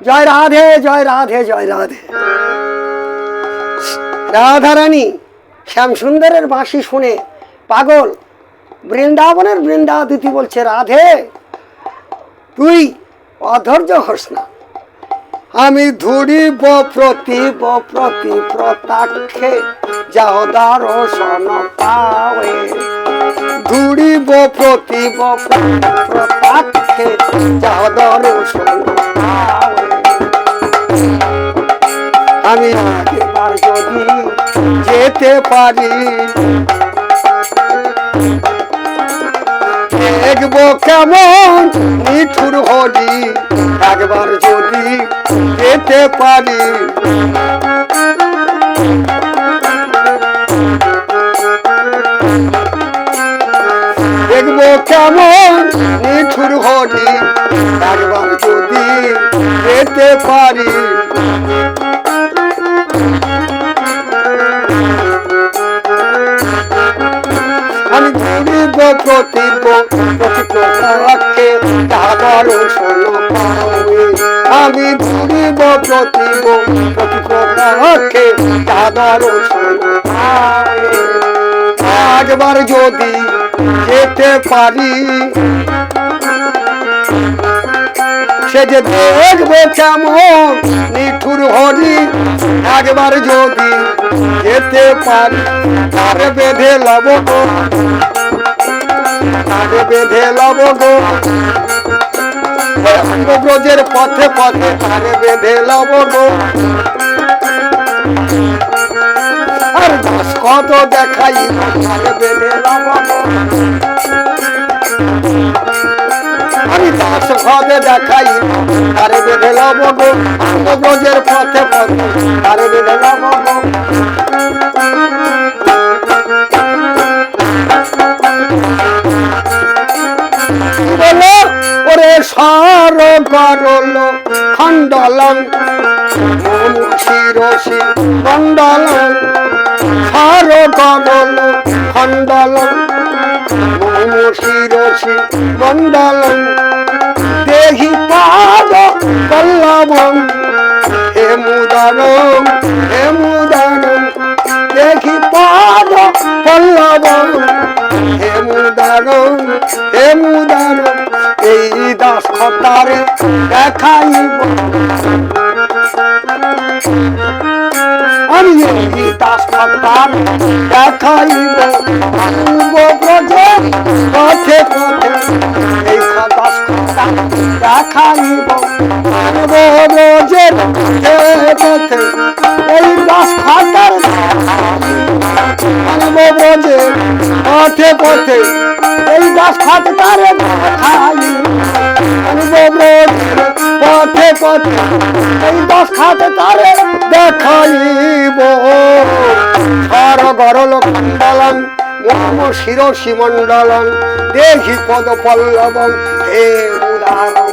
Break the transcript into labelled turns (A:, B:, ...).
A: জয় রাধে জয় রাধে জয় রাধে। রাধারানী শ্যামসুন্দরের বাঁশি শুনে পাগল, বৃন্দাবনের বৃন্দাদিতি বলছে, রাধে, তুই অধৈর্য হস না। আমি ধুরিব প্রতি প্রতি প্রতাক্ষে যাও দর্শন পাওয়ে ধুরিব প্রতি প্রতাক্ষে যাও দর্শন আমি এবার যদি যেতে পারি, দেখব কেমন নিঠুর হলি। একবার যদি যেতে পারি, দেখব কেমন নিঠুর হলি। একবার যদি যেতে পারি আমি ঘুরিব প্রতিব প্রতিপক্ষে তাহার একবার যদি যেতে পারি, সে যে দেখব কেমন হরি, একবার যদি যেতে পারি, তার বেঁধে লব তার বেঁধে লব গো। ব্রজের পথে পথে তার বেঁধে লব গো। আর দশ কত দেখাই তার বেঁধে লব গো। আমি দাস দেখাই তারে বেঁধে লব গো। ব্রজের পথে পথে তারে বেঁধে গো। করল খণ্ডলং শিরসি মণ্ডলং সার করল খণ্ডলং শিরসি মণ্ডলং, দেহি পাদ পল্লবং, হে মুদারং হে মুদারং দেখি পাদ পল্লবং, হে মুদারং হে মুদারং দাস দেখাইব। আমি দাস খতার দেখাইব। পূর্ব পথে পথে এই খতা দেখাইব। পূর্ব পথে এই দাস খতার পূর্ব ব্রজে পথে পথে এই খতারে দেখাই পূর্ব পথে পথে এই দাস খতারে দেখাইব। সর গরল শিরসি মণ্ডলং দেহি পদ পল্লবং হে উদাহরণ।